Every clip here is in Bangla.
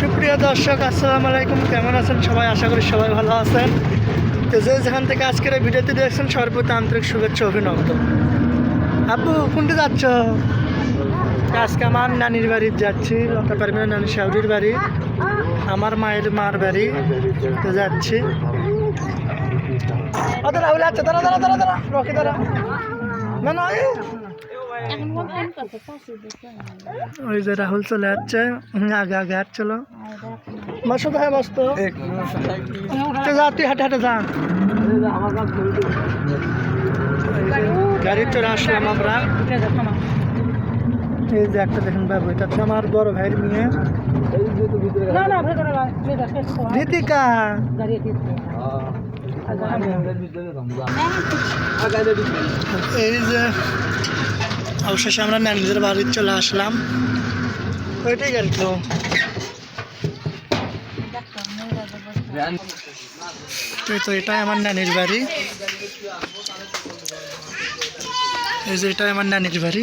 সুপ্রিয় দর্শক, আসসালামু আলাইকুম। কেমন আছেন সবাই? আশা করি সবাই ভালো আছেন। তো যে যেখান থেকে আজকের এই ভিডিওতে দেখছেন সবার আন্তরিক শুভেচ্ছা অভিনন্দন। আপু, কোনটি যাচ্ছ? আজকে আমার নানির বাড়ি যাচ্ছি, লতা পারমিনা নানি শাহুরির বাড়ি। আমার মায়ের মার বাড়ি তো যাচ্ছি। দাঁড়া দাঁড়া দাঁড়া দাঁড়া রকি দাঁড়া। না না। ওই যে রাহুল চলে যাচ্ছে আগে আগে হাট চলো। বসো ভাই বস। তো যা তুই হাঁটে হাঁটে যা। গাড়ি চলে আসলাম আমরা। এই যে একটা দেখেন বাবু এটা হচ্ছে আমার বড় ভাইয়ের মেয়ে। এই যে অবশেষে আমরা ন্যানিদের বাড়ির চলে আসলাম। ওইটাই গাড়ি তো তো এটাই আমার নানির বাড়ি। এই যে এটাই আমার নানির বাড়ি।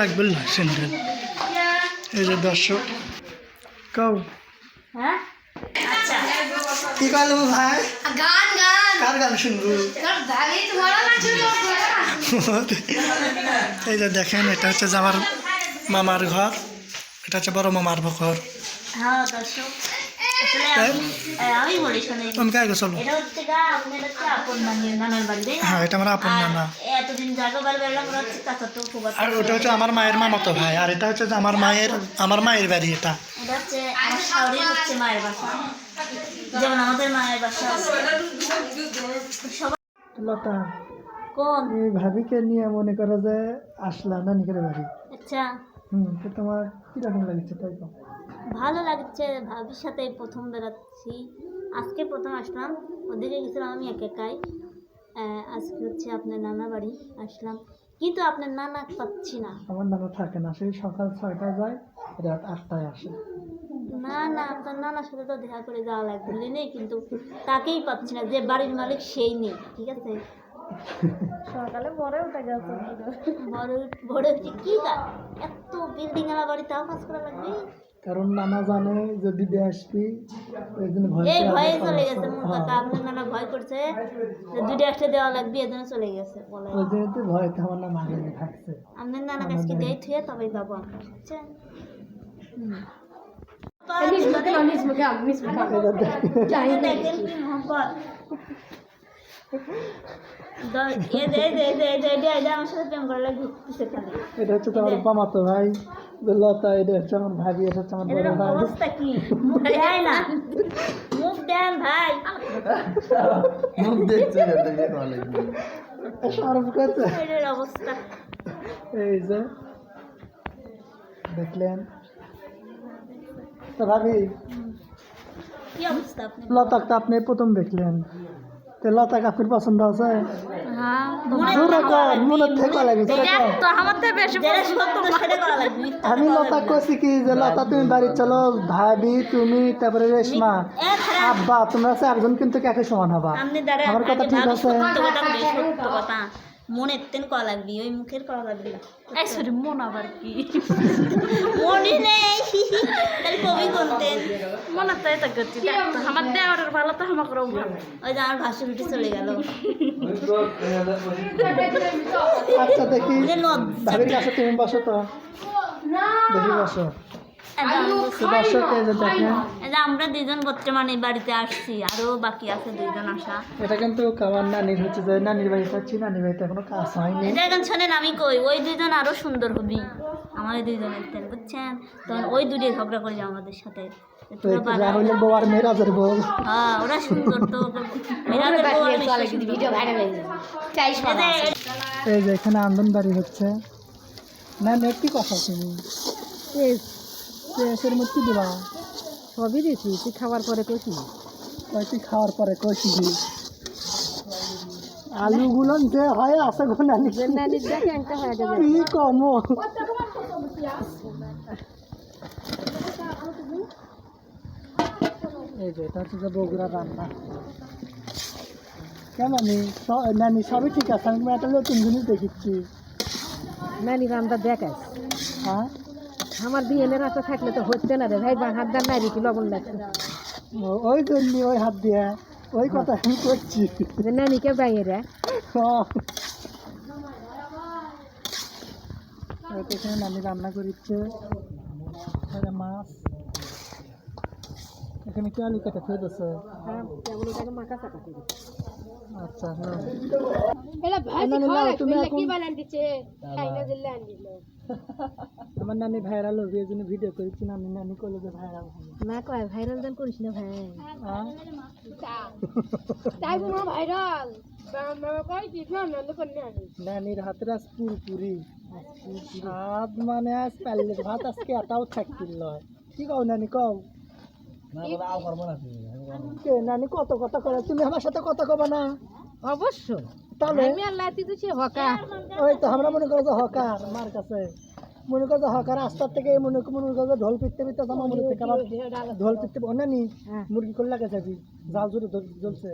লাগবে না স্যান্ডেল এই যে দর্শক কও হ্যাঁ? কি কাল ভাই? গান গান। কার গান শুনব? এই যে দেখেন এটা হচ্ছে আমার মামার ঘর এটা হচ্ছে বড় মামার ঘর। হ্যাঁ দর্শক। আসলে? হ্যাঁ এটা আমার আপন আর নানা ওটা হচ্ছে আমার মায়ের মামাতো ভাই আর এটা হচ্ছে আমার মায়ের আমার মায়ের বাড়ি এটা যেমন আমাদের মায়ের বাসা লতা কোন এই ভাবিকে নিয়ে মনে করো যে আসলাম নানিকের বাড়ি আচ্ছা হুম তো তোমার কীরকম লাগছে তাই তো ভালো লাগছে ভাবির সাথে প্রথম বেড়াচ্ছি। আজকে প্রথম আসলাম ওদিকে গেছিলাম আমি এক একাই। আজকে হচ্ছে আপনার নানা বাড়ি আসলাম। কিন্তু আপনার নানা পাচ্ছি না। আমার নানা থাকে না সেই সকাল ছয়টায় যায় রাত আটটায় আসে। না না আপনার নানার সাথে তো দেখা করে যাওয়া লাগবে নেই কিন্তু তাকেই পাচ্ছি না যে বাড়ির মালিক সেই নেই ঠিক আছে? সকালে ভরে উঠে গেছে বড় বড় হচ্ছে কি কাজ এত বিল্ডিং এলা বাড়ি তাও কাজ করা লাগবে? কারণ নানা জানে যে দিদি আসবি ওই ভয় এই ভয়ে চলে গেছে হ্যাঁ। কাকা আপনার নানা ভয় করছে যে দুটো একটা দেওয়া লাগবে এজন্য চলে গেছে বলে। ওই জন্য তো ভয়তে আমার নানা আগে থাকছে। আপনার নানা কাছকে দিয়ে থুয়ে তবে যাব আমরা বুঝছেন? এটা হচ্ছে তোমার মামাতো ভাই। লতা এটা হচ্ছে আমার ভাবি এটা হচ্ছে আমার বড় ভাই। অবস্থা কি? মুখ দেয় না? মুখ দেন ভাই। মুখ দেখছে না, দেখে ভালো সরব করছে। এদের অবস্থা। এই যে দেখলেন? তো ভাবি কি আপনি লতাক আপনি প্রথম দেখলেন। তো লতাক আপনার পছন্দ আছে? আমি লতা কছি কি যে লতা তুমি বাড়ি চলো ভাবি তুমি তারপরে রেশমা। আব্বা তোমরা চারজন কিন্তু একই সমান হবা। আমার কথা ঠিক আছে? মনের তেন করা লাগবি ওই মুখের করা লাগবি না। সরি মন আবার কি? মনে নেই। তাহলে কবি কোনতেন। মনে তো এটা করছি আমার দেওয়ারের ভালো তো আমাকে ভালো ওই যে আমার ভাসুর উঠে চলে গেল। আচ্ছা দেখি। কাছে তুমি বসো তো। দেখি বসো। আমরা দুজন বর্তমানে বাড়িতে আসছি আরও বাকি আছে দুইজন আসা। এটা কিন্তু নানির হচ্ছে যে নানির বাড়িতে আছি নানির বাড়িতে এখনও কাজ হয়নি। এটা এখন শোনেন আমি কই ওই দুইজন আরও সুন্দর হবি। আমার দুইজনের বুঝছেন? তখন ওই দুটি ঝগড়া করে আমাদের সাথে। তো তোরা বাধা- রাহুলের বউ আর মেয়েরাজের বউ। হ্যাঁ ওরা সুন্দর তো। বউ। এই যে- এই যে এখানে আন্দন বাড়ি হচ্ছে। না নেট কি কথা তুমি পেঁয়াজের মধ্যে দিবা? সবই দিয়েছি তুই খাবার পরে কষি তুই খাওয়ার পরে কষি আলুগুলো যে হয় আছে গো নানি। নানির দেখে একটা হয়ে যাবে কি কম এই যে এটা হচ্ছে বগুড়া রান্না। কেন আমি নানি সবই ঠিক আছে আমি একটা নতুন জিনিস দেখেছি নানি রান্না দেখাস হ্যাঁ? আমার বিয়েনের রাস্তা থাকলে তো হচ্ছে না রে ভাই বা হাত দান নারী কি লবণ লাগছে? ওই জন্য ওই হাত দিয়ে ওই কথা আমি করছি। যে নানিকে বাইরে? এখানে নানি রান্না করিচ্ছে। মাছ। এখানে কি আলু কেটে খেয়ে দিচ্ছে আচ্ছা হ্যাঁ। এটা ভাজি খাওয়া তুমি এখন বানান দিচ্ছে খাইনা দিলে আন আমার নানি ভাইরাল হবে এই জন্য ভিডিও করেছি না নানি করলে যে ভাইরাল হবে। না কয় ভাইরাল দান করিস না ভাই। হ্যাঁ? তাই কোনো ভাইরাল কি নানির হাতের আজ পুরপুরি। স্বাদ মানে আজ পারলে ভাত আজকে এটাও লয়। কি কও নানি কও? নানি কত কথা করে তুমি আমার সাথে কথা কবা না। অবশ্য। তাহলে? আমি আল্লাহ তুই তো ওই তো আমরা মনে করো হকার মার কাছে। মনে করো যে হকার রাস্তার থেকে মনে মনে করো ঢোল পিটতে পিটতে আমার মনে থেকে আবার ঢোল পিটতে ও নানি হ্যাঁ। মুরগি করলে গেছে জাল জুড়ে জ্বলছে।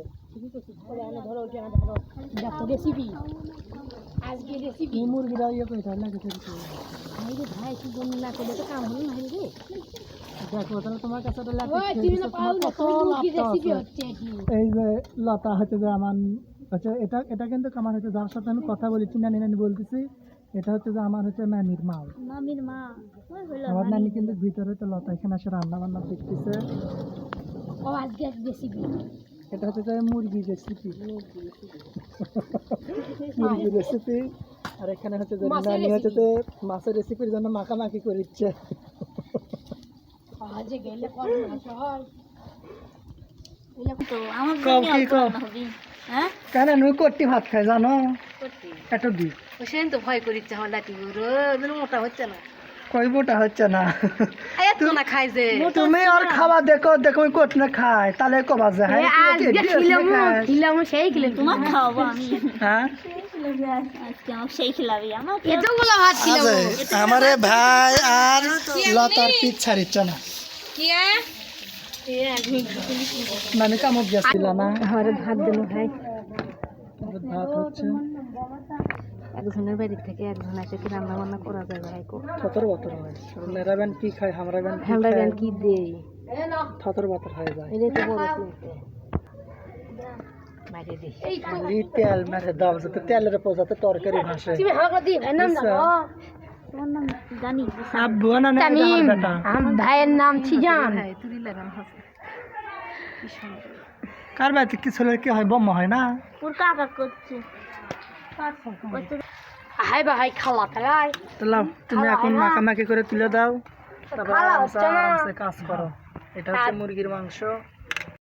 আজকে ইয়ে না কাছে লতা হচ্ছে যে আমার এটা এটা কিন্তু আমার হচ্ছে যার সাথে আমি কথা বলেছি নানি নানি বলতেছি এটা হচ্ছে যে আমার হচ্ছে নানির মা মা আমার নানি কিন্তু ভিতরে তো লতা এখানে এসে রান্না বান্না দেখতেছে আজকে এটা হচ্ছে যে মুরগি রেসিপি মুরগি রেসিপি আর এখানে হচ্ছে যে নানি হচ্ছে যে মাছের রেসিপির জন্য মাখামাখি করো হ্যাঁ। কেন? নুই কট্টি ভাত খাই জানো? এত দি। সেদিন তো ভয় করিচ্ছে আমারগুলো মোটা হচ্ছে না। কইবোটা হচ্ছে না। এত না খাই যে। তুমি আর খাওয়া দেখো দেখো আমি কট না খাই তাহলে কবা যে হ্যাঁ কি কি খিলাম খিলাম সেই খিলে তোমার খাওয়াবো আমি। হ্যাঁ? খেলাবি আমার আমারে ভাই আর লতার পিঠ ছাড়িচ্ছে না। নানি কামত গেছিল না? ঘরে ভাত দেবো ভাই। ভাত হচ্ছে। একজনের বাড়ি থেকে একজন এসে কি রান্না বান্না করা যায় ভাই? কো থতর বাতর হয়। মেরাবেন কি খায় আমরা খায়? বেন কি দেই? থতর বাতর হয়ে যায়। এটাই তো বড় চিন্তা মাইরে তেল মেরে দাও যাতে তেলের পোজাতে তরকারি ভাসে। তুমি নাম আব্বু না না কার বাড়িতে কি ছেলের কি হয় বোম্মা হয় না? ওর কাকা করছে। হাই ভাই খালা তাই। তো লাও তুমি এখন মাখামাখি করে তুলে দাও। তারপর কাজ করো। এটা হচ্ছে মুরগির মাংস।